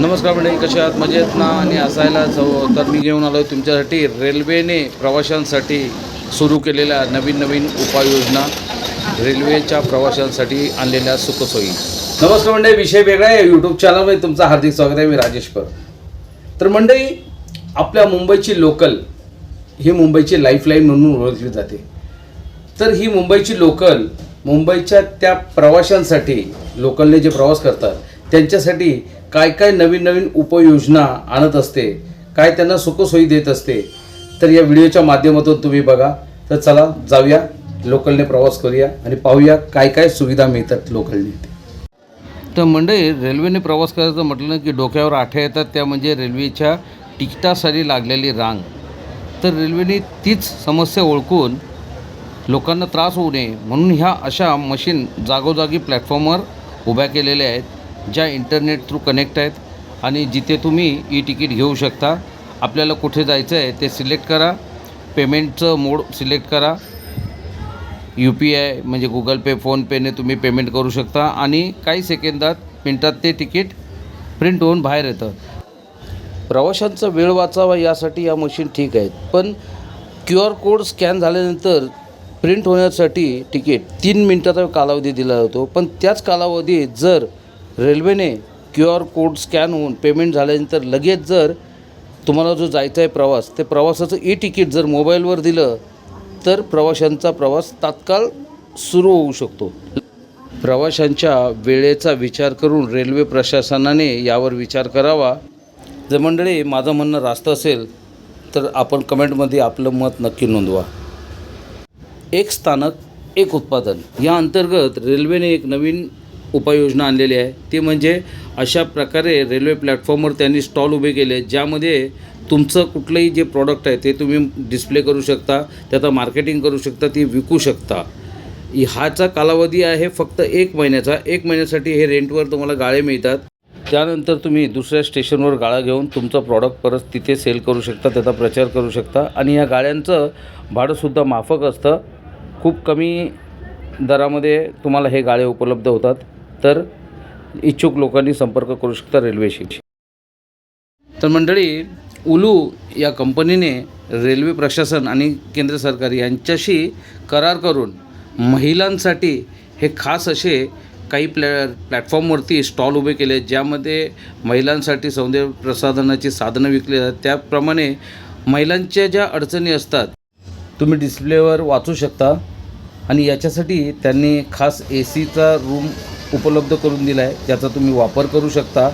नमस्कार मंडळी कशा आहात? मजेत ना? आणि असायला हवं तर मी घेऊन आलो आहे तुमच्यासाठी रेल्वेने प्रवाशांसाठी सुरू केलेल्या नवीन नवीन उपाययोजना रेल्वेच्या प्रवाशांसाठी आणलेल्या सुखसोयी. नमस्कार मंडळी विषय वेगळा आहे. यूट्यूब चॅनलमध्ये तुमचं हार्दिक स्वागत आहे. मी राजेश पर तर मंडळी आपल्या मुंबईची लोकल ही मुंबईची लाईफलाईन म्हणून ओळखली जाते. तर ही मुंबईची लोकल मुंबईच्या त्या प्रवाशांसाठी लोकलने जे प्रवास करतात त्यांच्यासाठी काय काय नवीन नवीन उपयोजना आणत असते काय त्यांना सुखसोयी देत असते तर या व्हिडिओच्या माध्यमातून तुम्ही बघा. तर चला जाऊया लोकलने प्रवास करूया आणि पाहूया काय काय सुविधा मिळतात लोकलने. तर मंडळी रेल्वेने प्रवास करायचं म्हटलं की डोक्यावर आठ्या येतात त्या म्हणजे रेल्वेच्या तिकिटासाठी लागलेली रांग. तर रेल्वेने तीच समस्या ओळखून लोकांना त्रास होऊ नये म्हणून ह्या अशा मशीन जागोजागी प्लॅटफॉर्मवर उभ्या केलेल्या आहेत. ज्या इंटरनेट थ्रू कनेक्ट आहेत आणि जिथे तुम्ही ई तिकीट घेऊ शकता आपल्याला कुठे जायचं आहे ते सिलेक्ट करा. पेमेंटचं मोड सिलेक्ट करा. यू पी आय म्हणजे गुगल पे फोनपेने तुम्ही पेमेंट करू शकता आणि काही सेकंदात मिनटात ते तिकीट प्रिंट होऊन बाहेर येतं. प्रवाशांचा वेळ वाचावा यासाठी या मशीन ठीक आहेत पण क्यू आर कोड स्कॅन झाल्यानंतर प्रिंट होण्यासाठी तिकीट तीन मिनटाचा कालावधी दिला जातो. पण त्याच कालावधीत जर रेल्वेने क्यू आर कोड स्कॅन होऊन पेमेंट झाल्यानंतर लगेच जर तुम्हाला जो जायचा आहे प्रवास ते प्रवासाचं ई तिकीट जर मोबाईलवर दिलं तर प्रवाशांचा प्रवास तात्काळ सुरू होऊ शकतो. प्रवाशांच्या वेळेचा विचार करून रेल्वे प्रशासनाने यावर विचार करावा. जर मंडळी माझं म्हणणं रास्त असेल तर आपण कमेंटमध्ये आपलं मत नक्की नोंदवा. एक स्थानक एक उत्पादन. या अंतर्गत रेल्वेने एक नवीन उपाययोजना आणलेली आहे. ती म्हणजे अशा प्रकारे रेल्वे प्लॅटफॉर्मवर त्यांनी स्टॉल उभे केले ज्यामध्ये तुमचं कुठलंही जे प्रॉडक्ट आहे ते तुम्ही डिस्प्ले करू शकता त्याचं मार्केटिंग करू शकता ती विकू शकता. ह्याचा कालावधी आहे फक्त एक महिन्याचा. एक महिन्यासाठी हे रेंटवर तुम्हाला गाळे मिळतात. त्यानंतर तुम्ही दुसऱ्या स्टेशनवर गाळा घेऊन तुमचं प्रॉडक्ट परत तिथे सेल करू शकता त्याचा प्रचार करू शकता. आणि या गाड्यांचं भाडंसुद्धा माफक असतं. खूप कमी दरामध्ये तुम्हाला हे गाळे उपलब्ध होतात. तर इच्छुक लोकांनी संपर्क करू शकता रेल्वेशी. तर मंडळी उलू या कंपनीने रेल्वे प्रशासन आणि केंद्र सरकार यांच्याशी करार करून महिलांसाठी हे खास असे काही प्लॅ प्लॅटफॉर्मवरती स्टॉल उभे केले ज्यामध्ये महिलांसाठी सौंदर्य प्रसाधनाची साधनं विकली जातात. त्याप्रमाणे महिलांच्या ज्या अडचणी असतात तुम्ही डिस्प्लेवर वाचू शकता. आणि याच्यासाठी त्यांनी खास ए सीचा रूम उपलब्ध करून दिला आहे ज्याचा तुम्ही वापर करू शकता.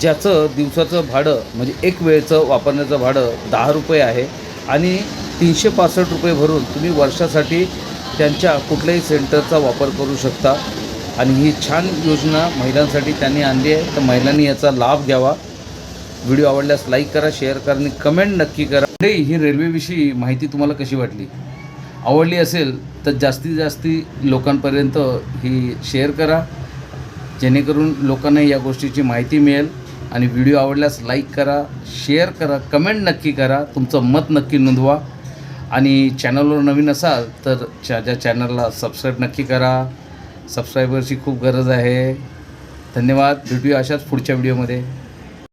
ज्याचं दिवसाचं भाडं म्हणजे एक वेळचं वापरण्याचं भाडं दहा रुपये आहे आणि तीनशे पासष्ट रुपये भरून तुम्ही वर्षासाठी त्यांच्या कुठल्याही सेंटरचा वापर करू शकता. आणि ही छान योजना महिलांसाठी त्यांनी आणली आहे. तर महिलांनी याचा लाभ घ्यावा. व्हिडिओ आवडल्यास लाईक करा शेअर करा आणि कमेंट नक्की करा. ही रेल्वेविषयी माहिती तुम्हाला कशी वाटली? आवडली असेल तर जास्तीत जास्ती लोकांपर्यंत ही शेअर करा. जेणेकरून लोकांना या गोष्टीची माहिती मिळेल आणि व्हिडिओ आवडल्यास लाईक करा शेअर करा कमेंट नक्की करा. तुमचं मत नक्की नोंदवा. आणि चॅनलवर नवीन असाल तर ज्या चॅनलला सबस्क्राईब नक्की करा. सबस्क्रायबरची खूप गरज आहे. धन्यवाद. भेटूया अशाच पुढच्या व्हिडिओमध्ये